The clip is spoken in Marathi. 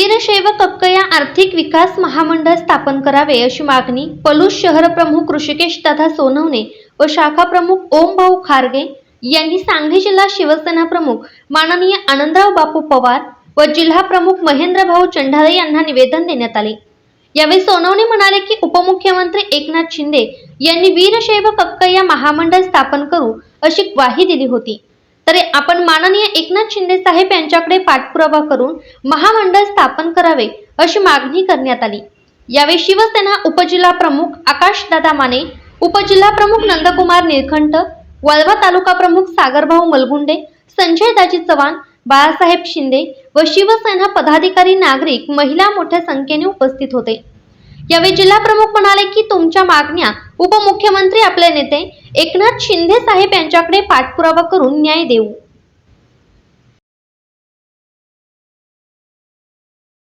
वीरशैव कक्कया आर्थिक विकास महामंडळ स्थापन करावे अशी मागणी पलूस शहर प्रमुख ऋषिकेश दादा सोनवणे व शाखा प्रमुख ओम भाऊ खारगे यांनी सांगली जिल्हा शिवसेना प्रमुख माननीय आनंदराव बापू पवार व जिल्हा प्रमुख महेंद्र भाऊ यांना निवेदन देण्यात आले. यावेळी सोनवणे म्हणाले की उपमुख्यमंत्री एकनाथ शिंदे यांनी वीरशैव कक्कया महामंडळ स्थापन करू अशी ग्वाही दिली होती. तरी आपण माननीय एकनाथ शिंदे साहेब यांच्याकडे पाठपुरावा करून महामंडळ स्थापन करावे अशी मागणी करण्यात आली. यावेळी शिवसेना उपजिल्हा प्रमुख आकाशदादा माने उपजिल्हा प्रमुख नंदकुमार निळकंठ वळवा तालुका प्रमुख सागरभाऊ मलगुंडे संजय दाजी चव्हाण बाळासाहेब शिंदे व शिवसेना पदाधिकारी नागरिक महिला मोठ्या संख्येने उपस्थित होते. यावेळी जिल्हा प्रमुख म्हणाले की तुमच्या मागण्या उपमुख्यमंत्री आपले नेते एकनाथ शिंदे साहेब यांच्याकडे पाठपुरावा करून न्याय देऊ.